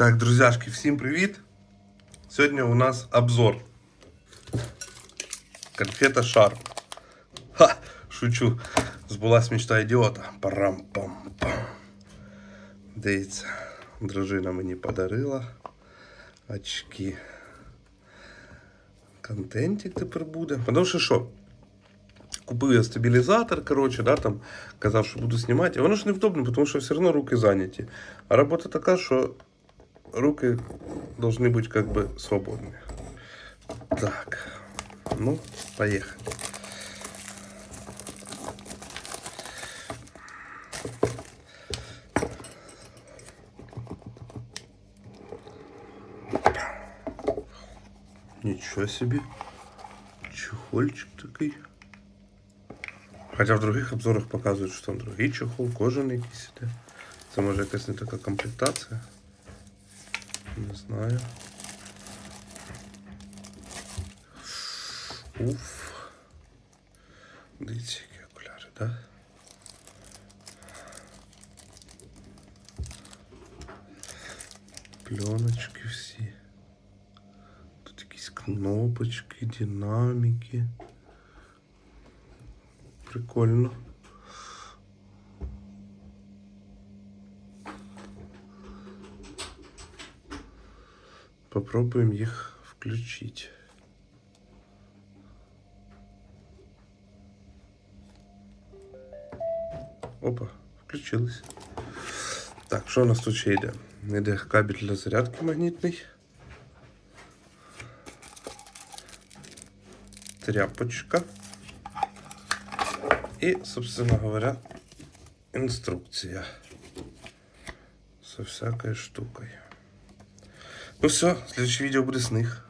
Так, друзяшки, всім привіт! Сьогодні у нас обзор. Конфета Шарп. Ха! Шучу. Збулась мечта ідіота. Парам-пам-пам. Дивіться, дружина мені подарила очки. Контентик тепер буде. Тому що що? Купив я стабілізатор, коротше, да, там, казав, що буду знімати. А воно ж невдобно, тому що все одно руки зайняті. А робота така, що руки должны быть как бы свободны. Так, ну, поехали. Ничего себе. Чехольчик такой. Хоча в других обзорах показують, що там другий чехол, якийсь іде. Це може якась не така комплектація. Не знаю. Уф. Дивіться, які окуляри, да? Пленочки всі. Тут якісь кнопочки, динаміки. Прикольно. Попробуем их включить. Опа, включилось. Так, що у нас тут ще йде? Йде кабель для зарядки магнітний. Тряпочка. И, собственно говоря, инструкция со всякой штукой. Ну все, следующее видео них.